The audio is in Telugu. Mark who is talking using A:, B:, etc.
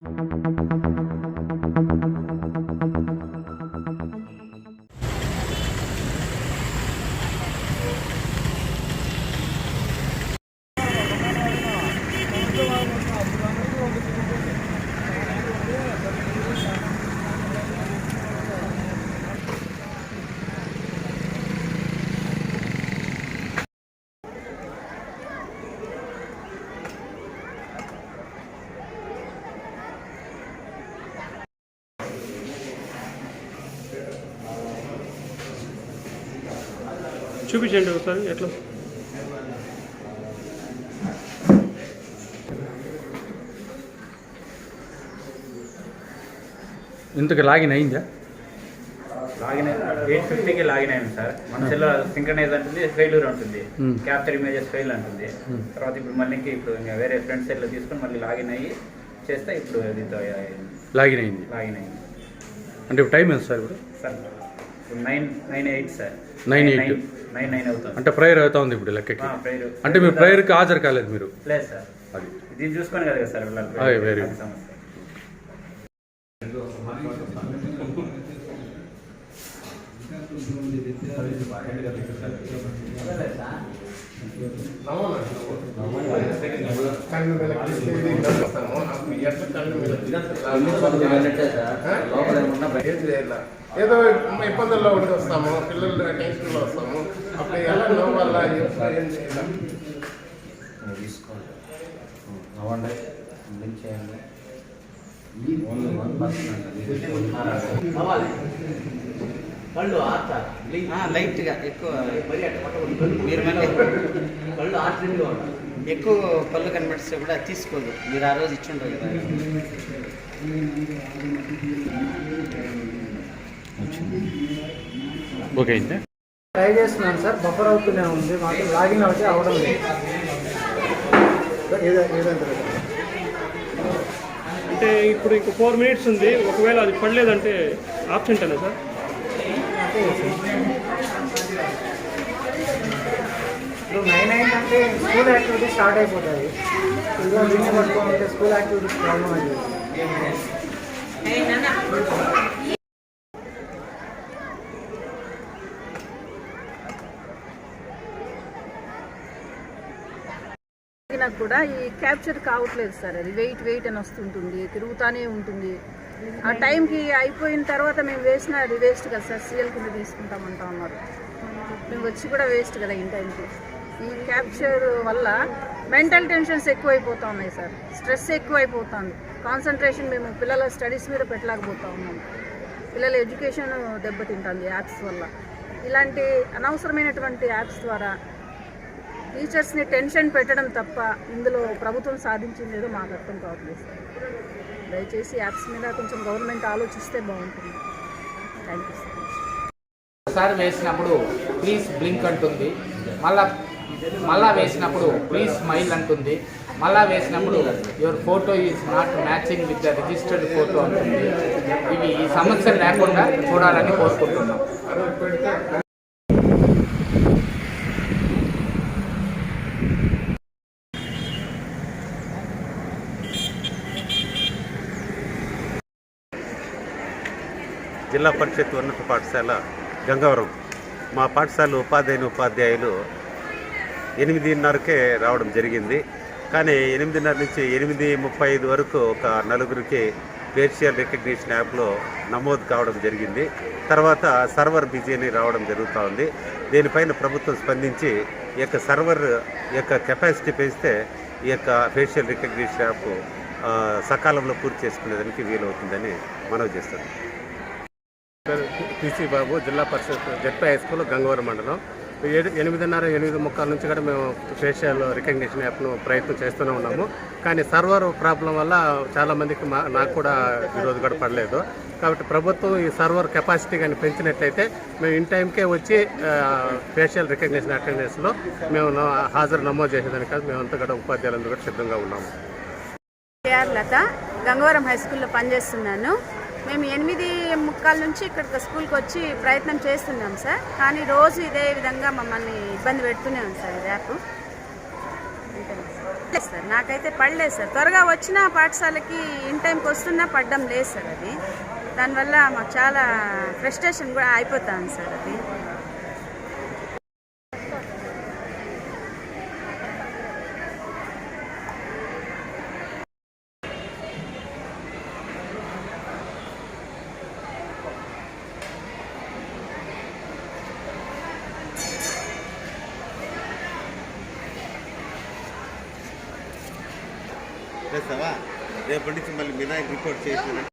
A: Thank you. చూపించండి ఒకసారి ఎట్లా?
B: ఇంతకు లాగిన్ అయిందా?
C: లాగిన్ ఎయిట్ ఫిఫ్టీకి లాగిన్ అయింది సార్. మన సెల్లో సింక్రనైజ్ అంటుంది ఫెయిల్యూర్ ఉంటుంది
B: Hmm.
C: క్యాప్చర్ ఇమేజెస్ ఫెయిల్ అంటుంది.
B: Hmm.
C: తర్వాత ఇప్పుడు మళ్ళీ ఇప్పుడు ఇంకా వేరే ఫ్రెండ్ సెల్లో తీసుకొని మళ్ళీ లాగిన్ అయ్యి చేస్తే ఇప్పుడు
B: లాగిన్ అయింది.
C: లాగిన్ అయింది.
B: అంటే ఇప్పుడు టైం ఎంత సార్ ఇప్పుడు?
C: సార్ నైన్ నైన్ ఎయిట్
B: అంటే ప్రేయర్ అవుతా ఉంది ఇప్పుడు లెక్కకి. అంటే మీరు ప్రేయర్కి హాజరు కాలేదు మీరు. అది.
C: చూసుకొని కదా సార్ వెళ్ళాలి
B: అదే, very
C: అది
D: ఏదో ఇబ్బందుల్లో ఉండి వస్తాము పిల్లలు టెన్షన్లో వస్తాము అప్పుడు ఎలా నవ్వాల ఏం చేయాలి
E: కళ్ళు ఆర్తారు
F: లైట్గా ఎక్కువ. మీరు మళ్ళీ.
E: కళ్ళు ఆర్టింగ్గా ఉంటారు
F: ఎక్కువ పళ్ళు కనబడిస్తే కూడా తీసుకోదు. మీరు ఆ రోజు ఇచ్చుంటారు కదా.
B: ఓకే
G: ట్రై చేస్తున్నాను సార్. బఫర్ అవుతూనే ఉంది. మాకు లాగిన్ అవుతే అవడం లేదు.
A: అంటే ఇప్పుడు ఇంకో ఫోర్ మినిట్స్ ఉంది. ఒకవేళ అది పడలేదంటే ఆప్షన్ అనే సార్?
G: నైన్ అయిందంటే స్కూల్ యాక్టివిటీస్ స్టార్ట్ అయిపోతుంది. ఇదిగో దీన్ని పట్టుకోవాలంటే స్కూల్ యాక్టివిటీస్ ప్రాబ్లం అవుతుంది
H: నాకు కూడా ఈ క్యాప్చర్ కావట్లేదు సార్ అది. వెయిట్ వెయిట్ అని వస్తుంటుంది తిరుగుతానే ఉంటుంది. ఆ టైంకి అయిపోయిన తర్వాత మేము వేసిన అది వేస్ట్ కదా సార్. సీఎల్ కింద తీసుకుంటామంటా ఉన్నారు. మేము వచ్చి కూడా వేస్ట్ కదా ఇన్ టైంకి. ఈ క్యాప్చర్ వల్ల మెంటల్ టెన్షన్స్ ఎక్కువైపోతా ఉన్నాయి సార్. స్ట్రెస్ ఎక్కువైపోతుంది. కాన్సన్ట్రేషన్ మేము పిల్లల స్టడీస్ మీద పెట్టలేకపోతా ఉన్నాం. పిల్లల ఎడ్యుకేషన్ దెబ్బతింటుంది యాప్స్ వల్ల. ఇలాంటి అనవసరమైనటువంటి యాప్స్ ద్వారా టీచర్స్ని టెన్షన్ పెట్టడం తప్ప ఇందులో ప్రభుత్వం సాధించింది ఏదో మాకు అర్థం కావట్లేదు సార్. దయచేసి యాప్స్ మీద కొంచెం గవర్నమెంట్ ఆలోచిస్తే బాగుంటుంది. థ్యాంక్ యూ సార్
I: ఒకసారి వేసినప్పుడు ప్లీజ్ బ్లింక్ అంటుంది. మళ్ళీ మళ్ళా వేసినప్పుడు ప్లీజ్ స్మైల్ అంటుంది. మళ్ళా వేసినప్పుడు your photo is not matching with the registered photo అంటుంది. ఇవి ఈ సమస్య లేకుండా చూడాలని కోరుకుంటున్నాం.
J: జిల్లా పరిషత్ ఉన్నత పాఠశాల గంగవరం. మా పాఠశాల ఉపాధ్యాయుని ఉపాధ్యాయులు ఎనిమిదిన్నరకే రావడం జరిగింది. కానీ ఎనిమిదిన్నర నుంచి ఎనిమిది ముప్పై ఐదు వరకు ఒక నలుగురికి ఫేషియల్ రికగ్నిషన్ యాప్లో నమోదు కావడం జరిగింది. తర్వాత సర్వర్ బిజీ అని రావడం జరుగుతూ ఉంది. దీనిపైన ప్రభుత్వం స్పందించి ఈ యొక్క సర్వర్ యొక్క కెపాసిటీ పెంచితే ఈ యొక్క ఫేషియల్ రికగ్నిషన్ యాప్ సకాలంలో పూర్తి చేసుకునేదానికి వీలవుతుందని మనవి చేస్తుంది.
D: టీసీ బాబు జిల్లా పరిషత్ జట్ హై స్కూల్ గంగవరం మండలం. ఏడు ఎనిమిదిన్నర ఎనిమిది ముక్కాల నుంచి కూడా మేము ఫేషియల్ రికగ్నిషన్ యాప్ను ప్రయత్నం చేస్తూనే ఉన్నాము. కానీ సర్వర్ ప్రాబ్లం వల్ల చాలామందికి మా నాకు కూడా ఈరోజు కూడా పడలేదు. కాబట్టి ప్రభుత్వం ఈ సర్వర్ కెపాసిటీ కానీ పెంచినట్లయితే మేము ఇన్ టైంకే వచ్చి ఫేషియల్ రికగ్నిషన్ అటెండెన్స్లో మేము హాజరు నమోదు చేసేదానికి మేమంతా కూడా ఉపాధ్యాయులందరూ కూడా సిద్ధంగా ఉన్నాము.
H: కేఆర్ లత గంగవరం హై స్కూల్లో పనిచేస్తున్నాను. మేము ఎనిమిది ముక్కాల నుంచి ఇక్కడికి స్కూల్కి వచ్చి ప్రయత్నం చేస్తున్నాం సార్. కానీ రోజు ఇదే విధంగా మమ్మల్ని ఇబ్బంది పెడుతూనే ఉంది సార్ ర్యాప్. యాప్ సార్
K: లేదు సార్ నాకైతే పడలేదు సార్. త్వరగా వచ్చిన పాఠశాలకి ఇన్ టైంకి వస్తున్నా పడడం లేదు సార్ అది. దానివల్ల మాకు చాలా ఫ్రస్ట్రేషన్ కూడా అయిపోతుంది సార్ అది.
J: చేస్తావా రేపటి నుంచి మళ్ళీ వినాయక్ రిపోర్ట్ చేసిన